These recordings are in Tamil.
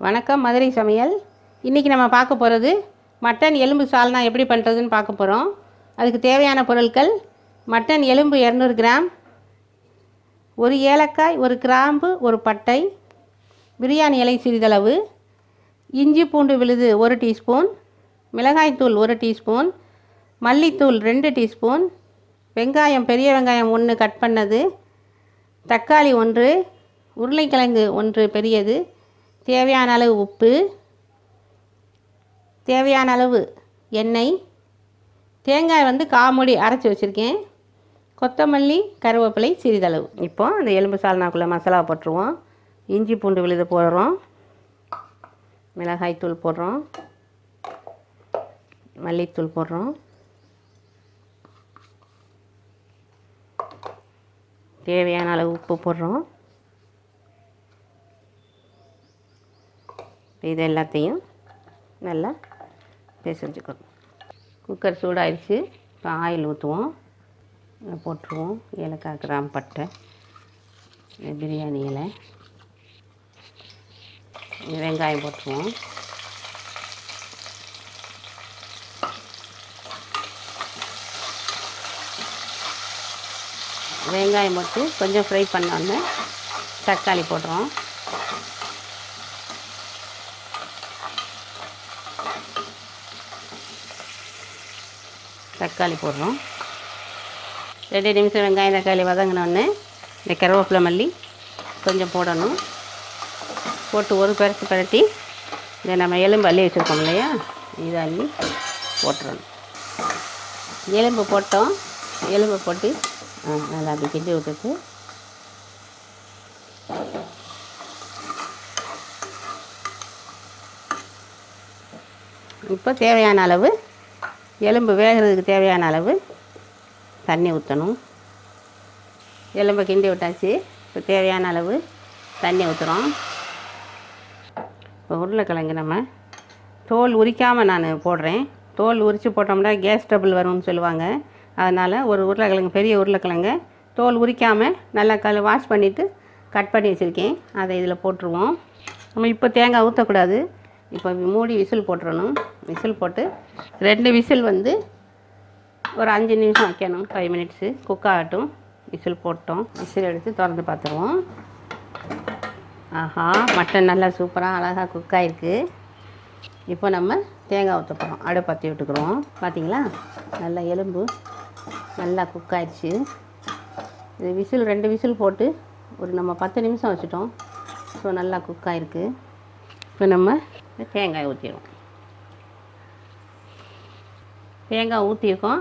வணக்கம் மதுரை சமையல். இன்றைக்கி நம்ம பார்க்க போகிறது மட்டன் எலும்பு சால்னா எப்படி பண்ணுறதுன்னு பார்க்க போகிறோம் அதுக்கு தேவையான பொருட்கள் மட்டன் எலும்பு இரநூறு கிராம் ஒரு ஏலக்காய் ஒரு கிராம்பு ஒரு பட்டை பிரியாணி இலை சிறிதளவு இஞ்சி பூண்டு விழுது ஒரு டீஸ்பூன் மிளகாய்த்தூள் ஒரு டீஸ்பூன் மல்லித்தூள் ரெண்டு டீஸ்பூன் வெங்காயம் பெரிய வெங்காயம் ஒன்று கட் பண்ணது தக்காளி ஒன்று உருளைக்கிழங்கு ஒன்று பெரியது தேவையான அளவு உப்பு தேவையான அளவு எண்ணெய் தேங்காய் வந்து காமுடி அரைச்சி வச்சுருக்கேன் கொத்தமல்லி கருவேப்பிலை சிறிதளவு. இப்போ அந்த எலும்பு சால்னாக்குள்ளே மசாலா போட்டுருவோம். இஞ்சி பூண்டு விழுது போடுறோம். மிளகாய்த்தூள் போடுறோம். மல்லித்தூள் போடுறோம். தேவையான அளவு உப்பு போடுறோம். இது எல்லாத்தையும் நல்லா பிசைஞ்சுக்கணும். குக்கர் சூடாயிடுச்சு. இப்போ ஆயில் ஊற்றுவோம். போட்டுருவோம். ஏலக்காய் கிராம் பட்டை பிரியாணி இலை. வெங்காயம் போட்டுருவோம். வெங்காயம் போட்டு கொஞ்சம் ஃப்ரை பண்ணோன்னே தக்காளி போடுறோம் தக்காளி போடுறோம். ரெண்டு நிமிஷம் வெங்காயம் தக்காளி வதங்கினோடனே இந்த கருவேப்பிலை மல்லி கொஞ்சம் போடணும். போட்டு ஒரு பரட்டு பரட்டி இதை நம்ம எலும்பு அள்ளி வச்சுருக்கோம் இல்லையா? இதை அள்ளி போட்டுறணும். எலும்பு போட்டோம். எலும்பு போட்டு ஆ, நல்லா அப்படி கிண்டி விட்டுட்டு. இப்போ தேவையான அளவு எலும்பு வேகிறதுக்கு தேவையான அளவு தண்ணி ஊற்றணும் எலும்பை கிண்டி விட்டாச்சு. இப்போ தேவையான அளவு தண்ணி ஊற்றுறோம் இப்போ உருளைக்கிழங்கு நம்ம தோல் உரிக்காமல் நான் போடுறேன். தோல் உரித்து போட்டோம்னா கேஸ் ட்ரபிள் வரும்னு சொல்லுவாங்க. அதனால் ஒரு உருளைக்கிழங்கு பெரிய உருளைக்கிழங்கு தோல் உரிக்காமல் நல்லா கல் வாஷ் பண்ணிவிட்டு கட் பண்ணி வச்சுருக்கேன். அதை இதில் போட்டுருவோம். நம்ம இப்போ தேங்காய் ஊற்றக்கூடாது இப்போ மூடி விசில் போட்டுறணும். விசில் போட்டு ரெண்டு விசில் வந்து ஒரு அஞ்சு நிமிஷம் வைக்கணும். ஃபைவ் மினிட்ஸு குக் ஆகட்டும். விசில் போட்டோம். விசில் எடுத்து திறந்து பார்த்துருவோம். ஆஹா மட்டன் நல்லா சூப்பராக அழகாக குக் ஆகிருக்கு இப்போ நம்ம தேங்காய் ஊற்ற போகிறோம் பற்றி விட்டுக்கிறோம். பார்த்தீங்களா நல்லா எலும்பு நல்லா குக் ஆயிடுச்சு. இது விசில் ரெண்டு விசில் போட்டு ஒரு நம்ம பத்து நிமிஷம் வச்சுட்டோம். ஸோ நல்லா குக் ஆகிருக்கு இப்போ நம்ம தேங்காய் ஊற்றிடுவோம் தேங்காய் ஊற்றிருக்கோம்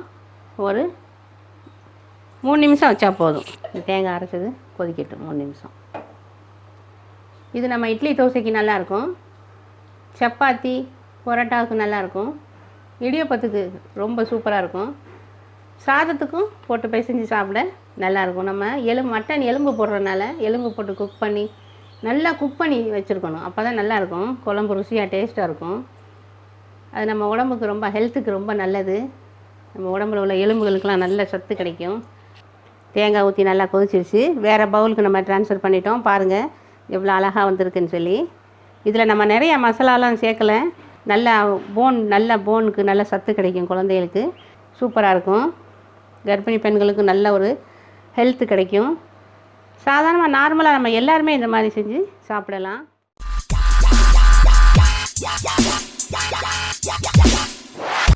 ஒரு மூணு நிமிஷம் வச்சா போதும். இந்த தேங்காய் அரைச்சது கொதிக்கட்டும். மூணு நிமிஷம். இது நம்ம இட்லி தோசைக்கு நல்லாயிருக்கும். சப்பாத்தி பரோட்டாவுக்கு நல்லாயிருக்கும். இடியப்பத்துக்கு ரொம்ப சூப்பராக இருக்கும் சாதத்துக்கும் போட்டு பிசைஞ்சு சாப்பிட நல்லாயிருக்கும். நம்ம எலும்பு மட்டன் எலும்பு போடுறதுனால எலும்பு போட்டு குக் பண்ணி நல்லா குக் பண்ணி வச்சுருக்கணும். அப்போ தான் நல்லாயிருக்கும். குழம்பு ருசியாக டேஸ்ட்டாக இருக்கும். அது நம்ம உடம்புக்கு ரொம்ப ஹெல்த்துக்கு ரொம்ப நல்லது. நம்ம உடம்புல உள்ள எலும்புகளுக்கெலாம் நல்ல சத்து கிடைக்கும். தேங்காய் ஊற்றி நல்லா கொதிச்சிருச்சு. வேறு பவுலுக்கு நம்ம ட்ரான்ஸ்ஃபர் பண்ணிட்டோம். பாருங்கள் எவ்வளோ அழகாக வந்திருக்குன்னு சொல்லி. இதில் நம்ம நிறைய மசாலாலாம் சேர்க்கலை. நல்ல போன் நல்ல போனுக்கு நல்ல சத்து கிடைக்கும் குழந்தைகளுக்கு. சூப்பராக இருக்கும். கர்ப்பிணி பெண்களுக்கு நல்ல ஒரு ஹெல்த்து கிடைக்கும். சாதாரணமாக நார்மலாக நம்ம எல்லாருமே இந்த மாதிரி செஞ்சு சாப்பிடலாம். எல்லாருக்குமே